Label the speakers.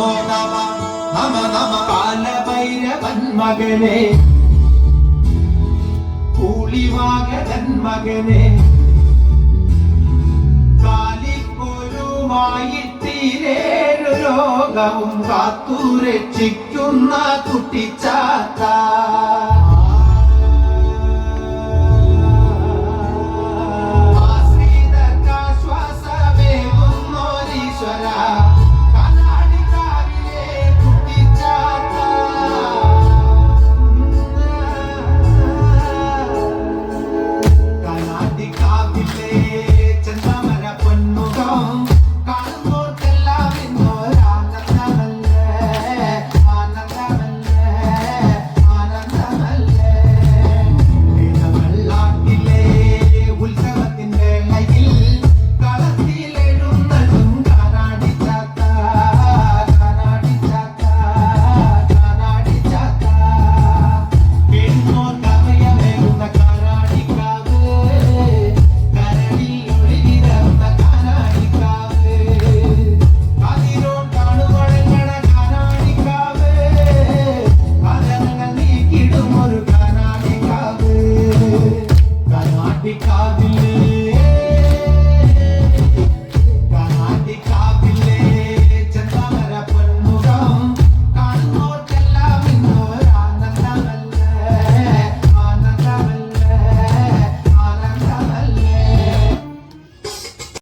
Speaker 1: നമോ നമ നമ നമ
Speaker 2: കാലഭൈരവൻ മകനെ കൂളിവാകരൻ മകനെ. കാലിപ്പൊരുമായിത്തീരേഴു ലോകവും കാത്തു രക്ഷിക്കുന്ന കുട്ടിച്ചാത്ത. ആശ്രിത